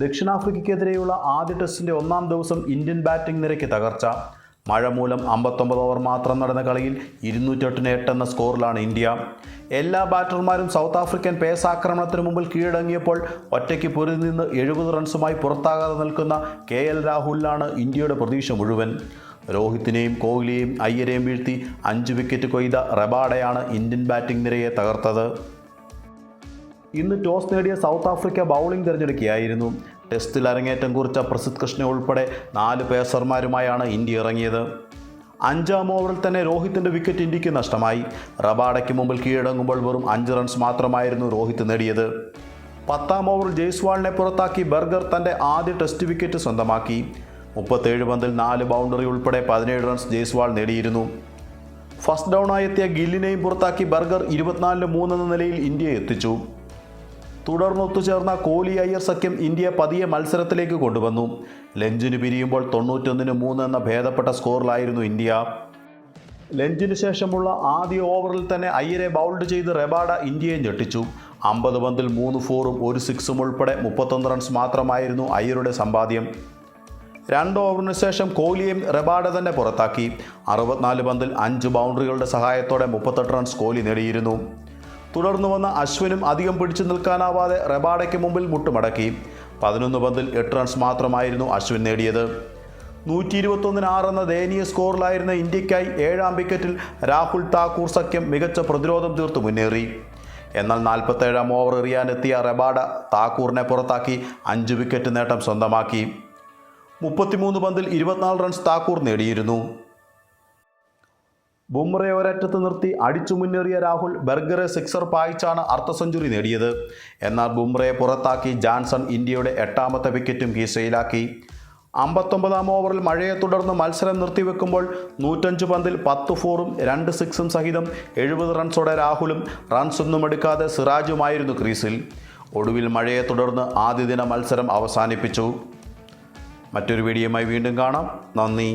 ദക്ഷിണാഫ്രിക്കയ്ക്കെതിരെയുള്ള ആദ്യ ടെസ്റ്റിന്റെ ഒന്നാം ദിവസം ഇന്ത്യൻ ബാറ്റിംഗ് നിരയ്ക്ക് തകർച്ച. മഴ മൂലം അമ്പത്തൊമ്പത് ഓവർ മാത്രം നടന്ന കളിയിൽ ഇരുന്നൂറ്റെട്ടിന് എട്ടെന്ന സ്കോറിലാണ് ഇന്ത്യ. എല്ലാ ബാറ്റർമാരും സൗത്ത് ആഫ്രിക്കൻ പേസ് ആക്രമണത്തിന് മുമ്പിൽ കീഴടങ്ങിയപ്പോൾ ഒറ്റയ്ക്ക് പൊരുതി നിന്ന് എഴുപത് റൺസുമായി പുറത്താകാതെ നിൽക്കുന്ന കെ എൽ രാഹുലിലാണ് ഇന്ത്യയുടെ പ്രതീക്ഷ മുഴുവൻ. രോഹിത്തിനെയും കോഹ്ലിയെയും അയ്യരെയും വീഴ്ത്തി അഞ്ച് വിക്കറ്റ് കൊയ്ത റബാഡയാണ് ഇന്ത്യൻ ബാറ്റിംഗ് നിരയെ തകർത്തത്. ഇന്ന് ടോസ് നേടിയ സൗത്ത് ആഫ്രിക്ക ബൗളിംഗ് തിരഞ്ഞെടുക്കുകയായിരുന്നു. ടെസ്റ്റിൽ അരങ്ങേറ്റം കുറിച്ച പ്രസിദ്ധ് കൃഷ്ണ ഉൾപ്പെടെ നാല് പേസർമാരുമായാണ് ഇന്ത്യ ഇറങ്ങിയത്. അഞ്ചാം ഓവറിൽ തന്നെ രോഹിത്തിന്റെ വിക്കറ്റ് ഇന്ത്യയ്ക്ക് നഷ്ടമായി. റബാഡയ്ക്ക് മുമ്പിൽ കീഴടങ്ങുമ്പോൾ വെറും അഞ്ച് റൺസ് മാത്രമായിരുന്നു രോഹിത് നേടിയത്. പത്താം ഓവറിൽ ജയ്സ്വാളിനെ പുറത്താക്കി ബർഗർ തന്റെ ആദ്യ ടെസ്റ്റ് വിക്കറ്റ് സ്വന്തമാക്കി. മുപ്പത്തേഴ് പന്തിൽ നാല് ബൗണ്ടറി ഉൾപ്പെടെ പതിനേഴ് റൺസ് ജയ്സ്വാൾ നേടിയിരുന്നു. ഫസ്റ്റ് ഡൗണായി എത്തിയ ഗില്ലിനെയും പുറത്താക്കി ബർഗർ ഇരുപത്തിനാലിന് മൂന്നെന്ന നിലയിൽ ഇന്ത്യയെ എത്തിച്ചു. തുടർന്ന് ഒത്തുചേർന്ന കോഹ്ലി അയ്യർ സഖ്യം ഇന്ത്യയെ പതിയെ മത്സരത്തിലേക്ക് കൊണ്ടുവന്നു. ലഞ്ചിന് പിരിയുമ്പോൾ തൊണ്ണൂറ്റൊന്നിന് മൂന്ന് എന്ന ഭേദപ്പെട്ട സ്കോറിലായിരുന്നു ഇന്ത്യ. ലഞ്ചിനു ശേഷമുള്ള ആദ്യ ഓവറിൽ തന്നെ അയ്യരെ ബൗൾഡ് ചെയ്ത് റെബാഡ ഇന്ത്യയെ ഞെട്ടിച്ചു. അമ്പത് പന്തിൽ മൂന്ന് ഫോറും ഒരു സിക്സും ഉൾപ്പെടെ മുപ്പത്തൊന്ന് റൺസ് മാത്രമായിരുന്നു അയ്യരുടെ സമ്പാദ്യം. രണ്ട് ഓവറിന് ശേഷം കോഹ്ലിയും റെബാഡ തന്നെ പുറത്താക്കി. അറുപത്തിനാല് പന്തിൽ അഞ്ച് ബൗണ്ടറികളുടെ സഹായത്തോടെ മുപ്പത്തെട്ട് റൺസ് കോഹ്ലി നേടിയിരുന്നു. തുടർന്ന് വന്ന അശ്വിനും അധികം പിടിച്ചു നിൽക്കാനാവാതെ റെബാഡയ്ക്ക് മുമ്പിൽ മുട്ടുമടക്കി. പതിനൊന്ന് പന്തിൽ എട്ട് റൺസ് മാത്രമായിരുന്നു അശ്വിൻ നേടിയത്. നൂറ്റി ഇരുപത്തൊന്നിന് ആറ് എന്ന ദയനീയ സ്കോറിലായിരുന്ന ഇന്ത്യയ്ക്കായി ഏഴാം വിക്കറ്റിൽ രാഹുൽ താക്കൂർ സഖ്യം മികച്ച പ്രതിരോധം തീർത്ത് മുന്നേറി. എന്നാൽ നാൽപ്പത്തേഴാം ഓവർ എറിയാനെത്തിയ റെബാഡ താക്കൂറിനെ പുറത്താക്കി അഞ്ച് വിക്കറ്റ് നേട്ടം സ്വന്തമാക്കി. മുപ്പത്തിമൂന്ന് പന്തിൽ ഇരുപത്തിനാല് റൺസ് താക്കൂർ നേടിയിരുന്നു. ബുംറയെ ഒരറ്റത്ത് നിർത്തി അടിച്ചു മുന്നേറിയ രാഹുൽ ബർഗറെ സിക്സർ പായിച്ചാണ് അർദ്ധ സെഞ്ചുറി നേടിയത്. എന്നാൽ ബുംറയെ പുറത്താക്കി ജാൻസൺ ഇന്ത്യയുടെ എട്ടാമത്തെ വിക്കറ്റും കീശയിലാക്കി. അമ്പത്തൊമ്പതാം ഓവറിൽ മഴയെ തുടർന്ന് മത്സരം നിർത്തിവെക്കുമ്പോൾ നൂറ്റഞ്ച് പന്തിൽ പത്ത് ഫോറും രണ്ട് സിക്സും സഹിതം എഴുപത് റൺസോടെ രാഹുലും റൺസൊന്നും എടുക്കാതെ സിറാജുമായിരുന്നു ക്രീസിൽ. ഒടുവിൽ മഴയെ തുടർന്ന് ആദ്യദിന മത്സരം അവസാനിപ്പിച്ചു. മറ്റൊരു വീഡിയോയുമായി വീണ്ടും കാണാം. നന്ദി.